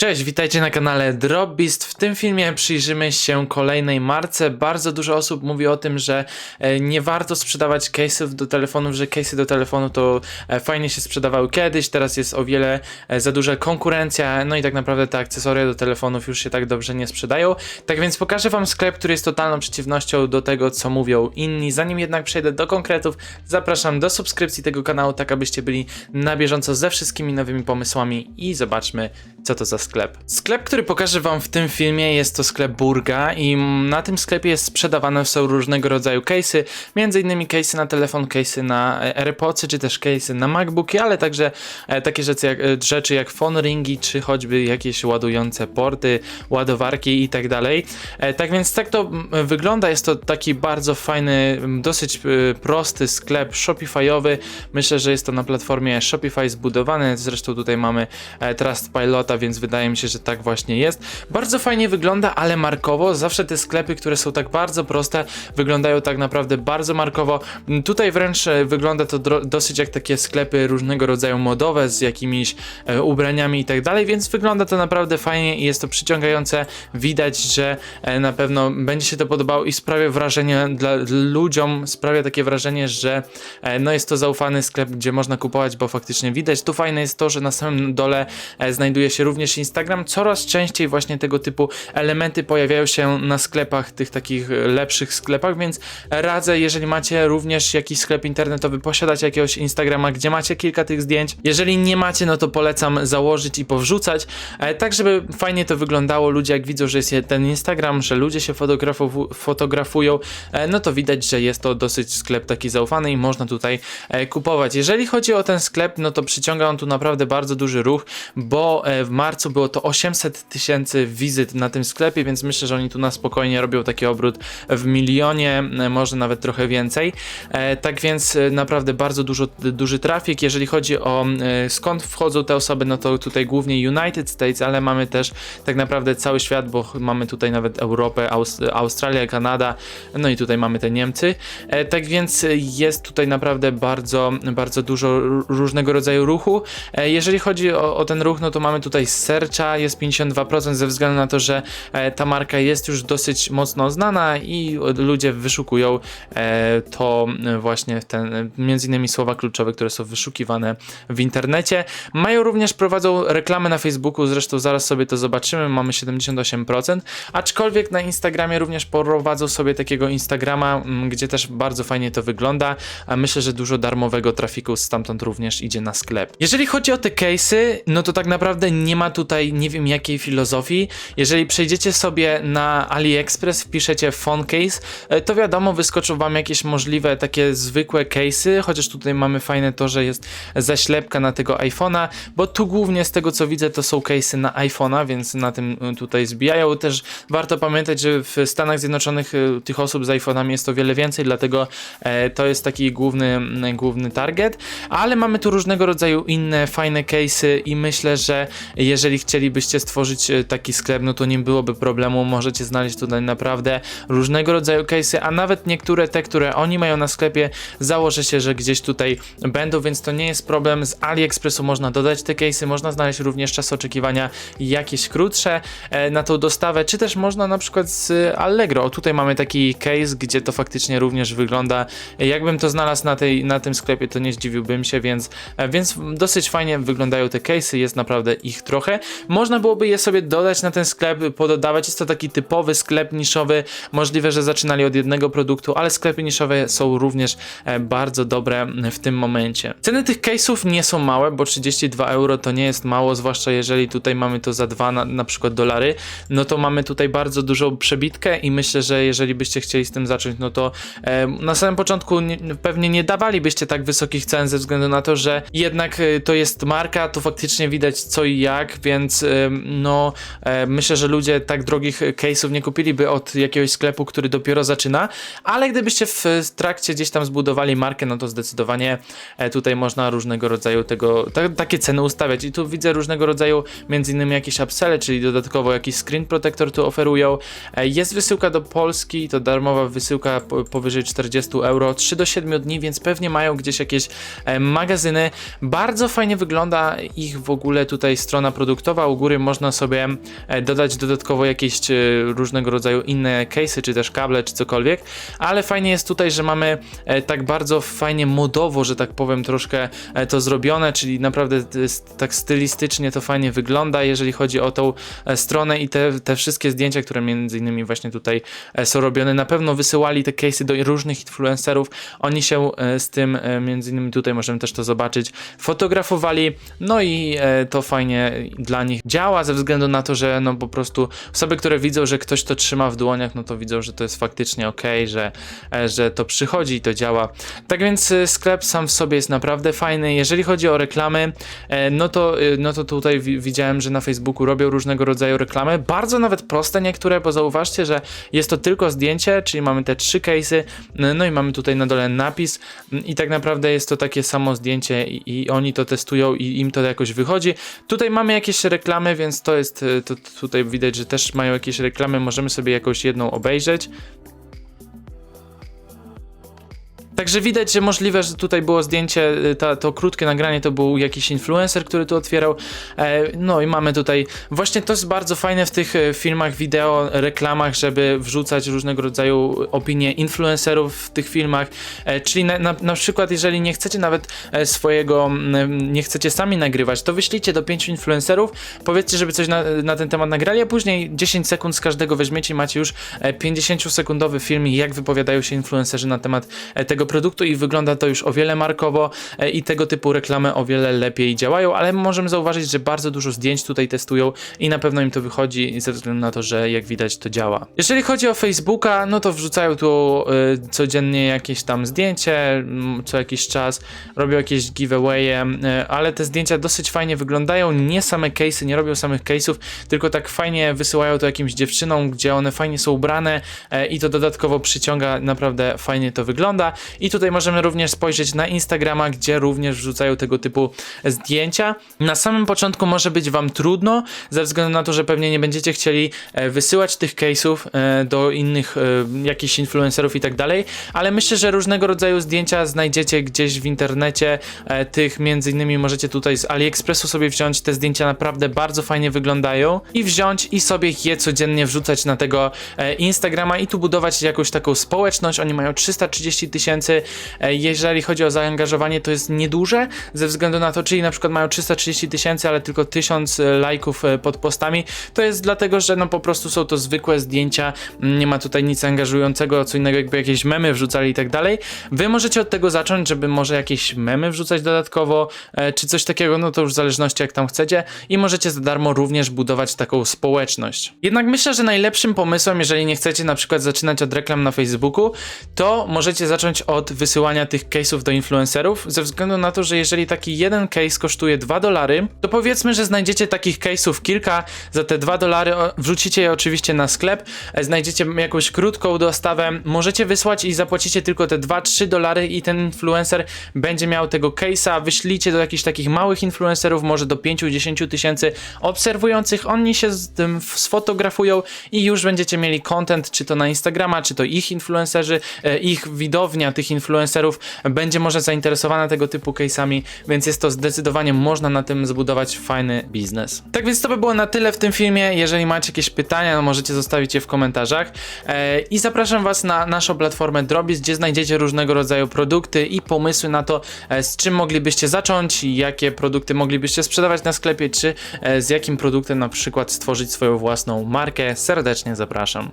Cześć, witajcie na kanale Dropbeast. W tym filmie przyjrzymy się kolejnej marce. Bardzo dużo osób mówi o tym, że e, nie warto sprzedawać case'ów do telefonów, że case'y do telefonu to e, fajnie się sprzedawały kiedyś, teraz jest o wiele e, za duża konkurencja, no i tak naprawdę te akcesoria do telefonów już się tak dobrze nie sprzedają. Tak więc pokażę wam sklep, który jest totalną przeciwnością do tego, co mówią inni. Zanim jednak przejdę do konkretów, zapraszam do subskrypcji tego kanału, tak abyście byli na bieżąco ze wszystkimi nowymi pomysłami i zobaczmy, co to za sklep. Sklep, który pokażę wam w tym filmie jest to sklep Burga i na tym sklepie jest sprzedawane są różnego rodzaju case'y, między innymi case'y na telefon, case'y na e, AirPodsy, czy też case'y na MacBooki, ale także e, takie rzeczy jak, e, rzeczy jak phone ringi, czy choćby jakieś ładujące porty, ładowarki i tak dalej. Tak więc tak to wygląda, jest to taki bardzo fajny, dosyć prosty sklep Shopify'owy. Myślę, że jest to na platformie Shopify zbudowany, zresztą tutaj mamy e, Więc wydaje mi się, że tak właśnie jest. Bardzo fajnie wygląda, ale markowo. Zawsze te sklepy, które są tak bardzo proste, wyglądają tak naprawdę bardzo markowo. Tutaj wręcz e, wygląda to dosyć jak takie sklepy różnego rodzaju modowe z jakimiś e, ubraniami i tak dalej, więc wygląda to naprawdę fajnie i jest to przyciągające. Widać, że e, na pewno będzie się to podobało i sprawia wrażenie dla ludziom, sprawia takie wrażenie, że e, no jest to zaufany sklep, gdzie można kupować, bo faktycznie widać. Tu fajne jest to, że na samym dole e, znajduje się również Instagram. Coraz częściej właśnie tego typu elementy pojawiają się na sklepach, tych takich e, lepszych sklepach, więc radzę, jeżeli macie również jakiś sklep internetowy, posiadać jakiegoś Instagrama, gdzie macie kilka tych zdjęć. Jeżeli nie macie, no to polecam założyć i powrzucać, e, tak żeby fajnie to wyglądało. Ludzie jak widzą, że jest ten Instagram, że ludzie się fotografu- fotografują, e, no to widać, że jest to dosyć sklep taki zaufany i można tutaj kupować. Jeżeli chodzi o ten sklep, no to przyciąga on tu naprawdę bardzo duży ruch, bo w marcu było to 800 tysięcy wizyt na tym sklepie, więc myślę, że oni tu na spokojnie robią taki obrót w milionie, e, może nawet trochę więcej. E, Tak więc e, naprawdę bardzo dużo, duży trafik. Jeżeli chodzi o skąd wchodzą te osoby, no to tutaj głównie United States, ale mamy też tak naprawdę cały świat, bo mamy tutaj nawet Europę, Aust Australię, Kanada, no i tutaj mamy te Niemcy. Tak więc jest tutaj naprawdę bardzo, bardzo dużo różnego rodzaju ruchu. Jeżeli chodzi o, o ten ruch, no to mamy tutaj Searcha, jest 52% ze względu na to, że e, ta marka jest już dosyć mocno znana i ludzie wyszukują e, to e, właśnie ten, e, między innymi słowa kluczowe, które są wyszukiwane w internecie. Mają również, prowadzą reklamy na Facebooku, zresztą zaraz sobie to zobaczymy, mamy 78%, aczkolwiek na Instagramie również prowadzą sobie takiego Instagrama, m, gdzie też bardzo fajnie to wygląda, a myślę, że dużo darmowego trafiku stamtąd również idzie na sklep. Jeżeli chodzi o te case'y, no to tak naprawdę nie ma tutaj nie wiem jakiej filozofii. Jeżeli przejdziecie sobie na AliExpress, wpiszecie phone case, e, to wiadomo, wyskoczą wam jakieś możliwe takie zwykłe case'y, chociaż tutaj mamy fajne to, że jest zaślepka na tego iPhone'a, bo tu głównie z tego co widzę to są case'y na iPhone'a, więc na tym e, tutaj zbijają. Też warto pamiętać, że w Stanach Zjednoczonych e, tych osób z iPhone'ami jest o wiele więcej, dlatego to jest taki główny, główny target, ale mamy tu różnego rodzaju inne fajne case'y i myślę, że jeżeli chcielibyście stworzyć e, taki sklep, no to nie byłoby problemu, możecie znaleźć tutaj naprawdę różnego rodzaju case'y, a nawet niektóre te, które oni mają na sklepie, założę się, że gdzieś tutaj będą, więc to nie jest problem. Z AliExpressu można dodać te case'y, można znaleźć również czas oczekiwania jakieś krótsze e, na tą dostawę, czy też można na przykład z Allegro. O, tutaj mamy taki case, gdzie to faktycznie również wygląda. E, Jakbym to znalazł na, tej, na tym sklepie, to nie zdziwiłbym się, więc, więc dosyć fajnie wyglądają te case'y, jest naprawdę ich trochę. Można byłoby je sobie dodać na ten sklep, pododawać. Jest to taki typowy sklep niszowy. Możliwe, że zaczynali od jednego produktu, ale sklepy niszowe są również e, bardzo dobre w tym momencie. Ceny tych case'ów nie są małe, bo 32 euro to nie jest mało, zwłaszcza jeżeli tutaj mamy to za dwa na, na przykład dolary, no to mamy tutaj bardzo dużą przebitkę i myślę, że jeżeli byście chcieli z tym zacząć, no to e, na samym początku nie, pewnie nie dawalibyście tak wysokich cen ze względu na to, że jednak e, to jest marka, to faktycznie widać co i jak, więc e, no myślę, że ludzie tak drogich case'ów nie kupiliby od jakiegoś sklepu, który dopiero zaczyna, ale gdybyście w trakcie gdzieś tam zbudowali markę, no to zdecydowanie e, tutaj można różnego rodzaju tego, ta, takie ceny ustawiać i tu widzę różnego rodzaju między innymi jakieś upselle, czyli dodatkowo jakiś screen protector tu oferują. E, Jest wysyłka do Polski, to darmowa wysyłka po- powyżej 40 euro, 3 do 7 dni, więc pewnie mają gdzieś jakieś e, magazyny. Bardzo fajnie wygląda ich w ogóle tutaj strona strona produktowa, u góry można sobie e, dodać dodatkowo jakieś e, różnego rodzaju inne case'y, czy też kable, czy cokolwiek, ale fajnie jest tutaj, że mamy e, tak bardzo fajnie modowo, że tak powiem, troszkę to zrobione, czyli naprawdę tak stylistycznie to fajnie wygląda, jeżeli chodzi o tą stronę i te, te wszystkie zdjęcia, które między innymi właśnie tutaj są robione. Na pewno wysyłali te case'y do różnych influencerów. Oni się z tym, między innymi tutaj możemy też to zobaczyć, fotografowali. No i to fajnie dla nich działa ze względu na to, że no po prostu osoby, które widzą, że ktoś to trzyma w dłoniach, no to widzą, że to jest faktycznie ok, że, e, że to przychodzi i to działa. Tak więc e, sklep sam w sobie jest naprawdę fajny. Jeżeli chodzi o reklamy, e, no to, no to tutaj wi- widziałem, że na Facebooku robią różnego rodzaju reklamy. Bardzo nawet proste niektóre, bo zauważcie, że jest to tylko zdjęcie, czyli mamy te trzy case'y, no i mamy tutaj na dole napis i tak naprawdę jest to takie samo zdjęcie i, i oni to testują i im to jakoś wychodzi. Tutaj mamy jakieś reklamy, więc to jest, e, to tutaj widać, że też mają jakieś reklamy, możemy sobie jakąś jedną obejrzeć. Także widać, że możliwe, że tutaj było zdjęcie, y, ta, to krótkie nagranie to był jakiś influencer, który tu otwierał. E, no i mamy tutaj, właśnie to jest bardzo fajne w tych e, filmach, wideo, reklamach, żeby wrzucać różnego rodzaju opinie influencerów w tych filmach. E, czyli na, na, na przykład, jeżeli nie chcecie nawet e, swojego, nie chcecie sami nagrywać, to wyślijcie do pięciu influencerów, powiedzcie, żeby coś na, na ten temat nagrali, a później 10 sekund z każdego weźmiecie i macie już e, 50-sekundowy film, jak wypowiadają się influencerzy na temat tego produktu i wygląda to już o wiele markowo e, i tego typu reklamy o wiele lepiej działają, ale możemy zauważyć, że bardzo dużo zdjęć tutaj testują i na pewno im to wychodzi ze względu na to, że jak widać to działa. Jeżeli chodzi o Facebooka, no to wrzucają tu e, codziennie jakieś tam zdjęcie, co jakiś czas robią jakieś giveawaye, e, ale te zdjęcia dosyć fajnie wyglądają, nie same case'y, nie robią samych case'ów, tylko tak fajnie wysyłają to jakimś dziewczynom, gdzie one fajnie są ubrane i to dodatkowo przyciąga, naprawdę fajnie to wygląda. I tutaj możemy również spojrzeć na Instagrama, gdzie również wrzucają tego typu zdjęcia. Na samym początku może być wam trudno, ze względu na to, że pewnie nie będziecie chcieli e, wysyłać tych case'ów e, do innych e, jakichś influencerów i tak dalej, ale myślę, że różnego rodzaju zdjęcia znajdziecie gdzieś w internecie, tych między innymi możecie tutaj z AliExpressu sobie wziąć, te zdjęcia naprawdę bardzo fajnie wyglądają i wziąć i sobie je codziennie wrzucać na tego Instagrama i tu budować jakąś taką społeczność, oni mają 330 tysięcy, e, jeżeli chodzi o zaangażowanie to jest nieduże, ze względu na to, czyli na przykład mają 330 tysięcy, ale tylko 1000 e, lajków e, pod postami, to jest dlatego, że no po prostu są to zwykłe zdjęcia, m, nie ma tutaj nic angażującego, co innego jakby jakieś memy wrzucali i tak dalej. Wy możecie od tego zacząć, żeby może jakieś memy wrzucać dodatkowo, czy coś takiego, no to już w zależności jak tam chcecie i możecie za darmo również budować taką społeczność. Jednak myślę, że najlepszym pomysłem, jeżeli nie chcecie na przykład zaczynać od reklam na Facebooku, to możecie zacząć od wysyłania tych case'ów do influencerów, ze względu na to, że jeżeli taki jeden case kosztuje 2 dolary, to powiedzmy, że znajdziecie takich case'ów kilka, za te 2 dolary wrzucicie je oczywiście na sklep, e, znajdziecie jakąś krótką dostawę, możecie wysłać i zapłacicie tylko te 2-3 dolary i ten influencer będzie miał tego case'a, wyślijcie do jakichś takich małych influencerów, może do 5-10 tysięcy obserwujących, oni się z tym sfotografują i już będziecie mieli content, czy to na Instagrama, czy to ich influencerzy, e, ich widownia tych influencerów będzie może zainteresowana tego typu case'ami, więc jest to zdecydowanie można na tym zbudować fajny biznes. Tak więc to by było na tyle w tym filmie. Jeżeli macie jakieś pytania, no możecie zostawić je w komentarzach. E, I zapraszam Was na naszą platformę Drobis, gdzie znajdziecie różnego rodzaju produkty i pomysły na to, e, z czym moglibyście zacząć, jakie produkty moglibyście sprzedawać na sklepie, czy e, z jakim produktem na przykład stworzyć swoją własną markę. Serdecznie zapraszam.